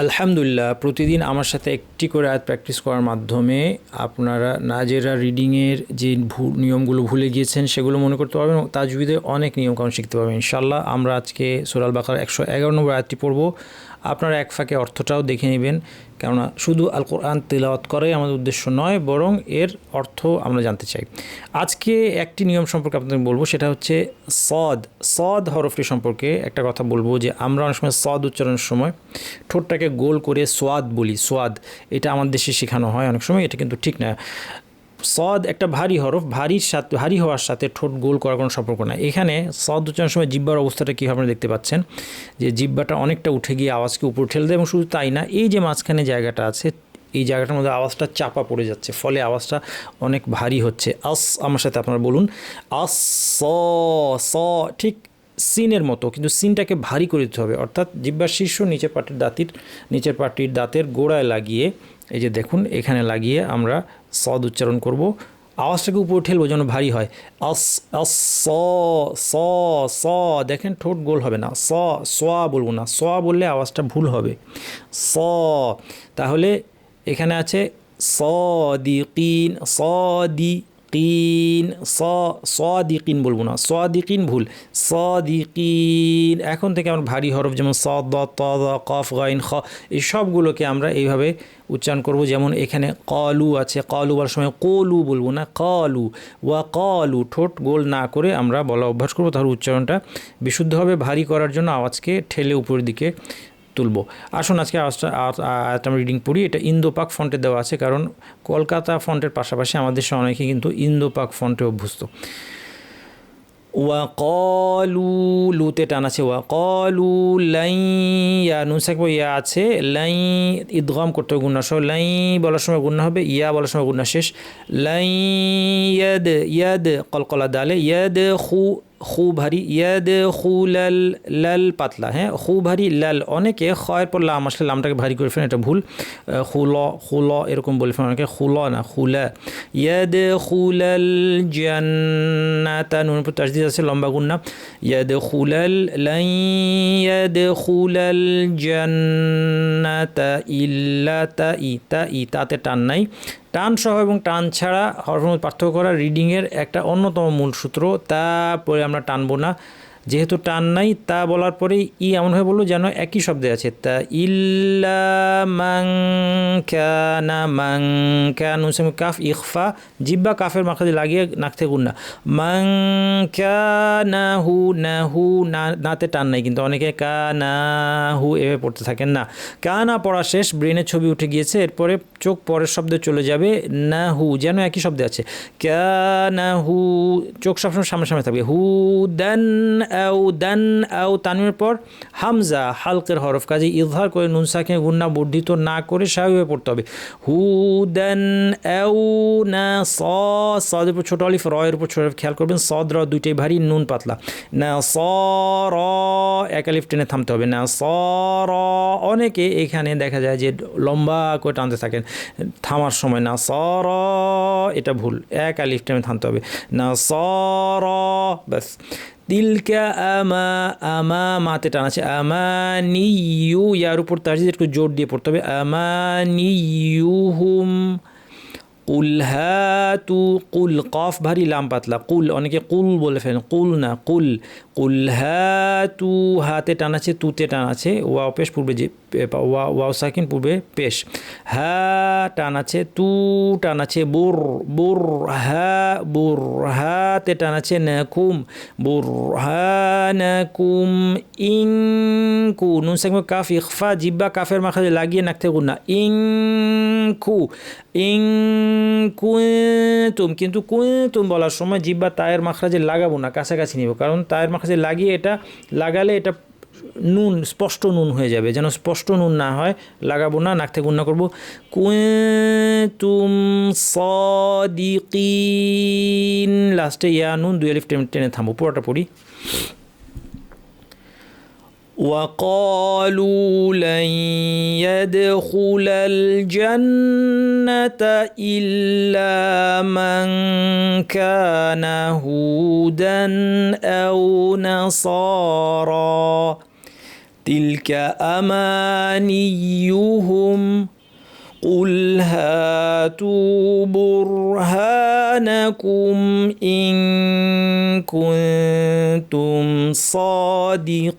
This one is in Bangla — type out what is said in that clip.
আলহামদুলিল্লাহ, প্রতিদিন আমার সাথে একটি করে আয়াত প্র্যাকটিস করার মাধ্যমে আপনারা নাজেরা রিডিংয়ের যে ভুল, নিয়মগুলো ভুলে গিয়েছেন সেগুলো মনে করতে পারবেন এবং তাজবিদের অনেক নিয়মকানুন শিখতে পারবেন। ইনশাল্লাহ আমরা আজকে সোরাল বাকার একশো এগারো নম্বর আয়াতটি পড়ব। আপনারা এক ফাঁকে অর্থটাও দেখে নেবেন। কেননা শুধু আল কোরআন তেলাওয়াত করাই আমাদের উদ্দেশ্য নয়, বরং এর অর্থ আমরা জানতে চাই। আজকে একটি নিয়ম সম্পর্কে আপনাদের বলব, সেটা হচ্ছে সদ। সদ হরফটি সম্পর্কে একটা কথা বলব যে, আমরা অনেক সময় সদ উচ্চারণের সময় ঠোঁটটাকে গোল করে সোয়াদ বলি, সোয়াদ। এটা আমাদের দেশে শেখানো হয় অনেক সময়, এটা কিন্তু ঠিক না। সদ একটা ভারী হরফ, ভারীর সাথে, ভারী হওয়ার সাথে ঠোঁট গোল করার কোনো সম্পর্ক না এখানে সদ উচ্চারণের সময় জিব্বার অবস্থাটা কী আপনারা দেখতে পাচ্ছেন? যে জিব্বাটা অনেকটা উঠে গিয়ে আওয়াজকে উপর ঠেলে দেয় এবং শুধু তাই না, এই যে মাঝখানে জায়গাটা আছে, এই জায়গাটার মধ্যে আওয়াজটা চাপা পড়ে যাচ্ছে, ফলে আওয়াজটা অনেক ভারী হচ্ছে। আস, আমার সাথে আপনারা বলুন। আস, স স, ঠিক সিনের মতো, কিন্তু সিনটাকে ভারী করে দিতে হবে। অর্থাৎ জিব্বার শীর্ষ নিচের পাটির দাঁতির, নিচের পাটির দাঁতের গোড়ায় লাগিয়ে এই যে দেখুন, এখানে লাগিয়ে আমরা সদ উচ্চারণ করব। আওয়াজটাকে উপরে ঠেলবো যেন ভারী হয়। অস অস স স স, দেখেন ঠোঁট গোল হবে না। স সোয়া বলব না। সোয়া বললে আওয়াজটা ভুল হবে। স, তাহলে এখানে আছে স দি কিন, স সদিকিন বলব না, সদিকিন ভুল, সদিকিন। এখন থেকে আমরা ভারী হরফ যেমন স, দ, ত, দ, কফ, গাইন, খ, এই সবগুলোকে আমরা এইভাবে উচ্চারণ করব। যেমন এখানে কলু আছে, কলু বলার সময় কলু বলব না, কলু। ওয়া কলু, ঠোঁট গোল না করে আমরা বলা অভ্যাস করব। তাহলে উচ্চারণটা বিশুদ্ধভাবে ভারী করার জন্য আওয়াজকে ঠেলে উপরের দিকে তুলব। আসুন আজকে আয়াতটা আমরা রিডিং পড়ি। এটা ইন্দো পাক ফন্টে দেওয়া আছে, কারণ কলকাতা ফন্টের পাশাপাশি আমাদের দেশে অনেকে কিন্তু ইন্দো পাক ফন্টে অভ্যস্ত। ওয়াকলু, লুতে টান আছে, ওয়াকলু লাই ইয়া নুন ইয়া আছে লাই ঈদগম করতে হবে গুন্না সহ লাই বলার সময় গুন্না হবে, ইয়া বলার সময় গুন্না শেষ। লাই ইয়াদ ইয়াদ, কলকলা দালে, ইয়াদ, খু খু ভারী ইয়াদ খু লাল লাল পাতলা হ্যাঁ? খু ভারী লাল। অনেকে খয়ের পর লাম আসলে লামটাকে ভারী করে ফেলেন, এটা ভুল। খুল খুল এরকম বলে ফেলেন অনেকে, খুল না, খুলা। ইয়াদ খুলাল জান্নাতা, নুন তাসদিদ আছে, লম্বা গুন্না ইয়াদ খুলাল লাই ইয়াদ খুলাল জান্নাতা ইল্লা তা ই তা ই তাতে টান নাই। টান সহ এবং টান ছাড়া হরফের পার্থক্য করা রিডিংয়ের একটা অন্যতম মূল সূত্র, তা পরে আমরা টানবো না। যেহেতু টান নাই, তা বলার পরেই ই এমনভাবে বলল যেন একই শব্দে আছে। তা ইল্লা মাং ক্যানা ক্যান কাফ ইখফা, জিব্বা কাফের মাখাতে লাগিয়ে নাক থেকে গুন্না। মাং ক্যানা হু না হু না নাতে টান নাই, কিন্তু অনেকে কা না হু এভাবে পড়তে থাকেন না। কা না পড়া শেষ, ব্রেনের ছবি উঠে গিয়েছে, এরপরে চোখ পরের শব্দে চলে যাবে না হু যেন একই শব্দে আছে। ক্যা না হু চোখ সবসময় সামনে সামনে থাকবে। হু দেন আউ দেন আউ তানমের পর হামজা হালকের হরফ কাজে ইজহার করে নুন সাকিনে গুন্না বর্ধিত না করে স্বাভাবিকভাবে পড়তে হবে। হু দেন আউ না স, সদের উপর ছোট আলিফ, রয়ের উপর ছোট খেয়াল করবেন, সদ, র দুইটাই ভারী, নুন পাতলা। না স, র, এক আলিফ টেনে থামতে হবে। না স, র, অনেকে এখানে দেখা যায় যে লম্বা করে টানতে থাকেন। থামার সময় না স, র, এটা ভুল, এক আলিফ টেনে থামতে হবে। না স, র, ব্যাস। তিলকা আমা আমা মাতে টান আছে। ইউ ইয়ার উপর তার একটু জোর দিয়ে পড়তে হবে। আমানিয়ুহুম কুল হাতু কুল, কফ ভারী, লাম পাতলা। কুল, অনেকে কুল বলে ফেলেন, কুল না, কুল। কুল হাতু হাতে টান আছে, তুতে টান আছে। ওয়াও পেশ পূর্বে যে, ওয়া, ওয়াও সাকিন পূর্বে পেশ। হা টান আছে, তু টান আছে, বুর বুর হা, বুর হাতে টান আছে নাকুম বুর হা নাকুম ইং কু। নুন সাকিন কাফ, ইখফা জিব্বা কাফের মাখাজে লাগিয়ে নাকতে গুন্না ইং কু ইং কুতুম কিন্তু কুয়েতুম বলার সময় জিব্বা তায়ের মাখরাজে লাগাবো না, কাছাকাছি নিব, কারণ তায়ের মাখরাজে লাগিয়ে এটা লাগালে এটা নুন, স্পষ্ট নুন হয়ে যাবে, যেন স্পষ্ট নুন না হয়, লাগাবো না, নাক থেকে গুন্না করব। কুতুম সদিকিন, লাস্টে ইয়া নুন, দুই টেনে টেনে থামবো, পুরোটা পড়ি। وقالوا لن يدخل الجنة إلا من كان هودا أو نصارى تلك أمانيهم قل هاتوا برهانكم إن كنتم صادقين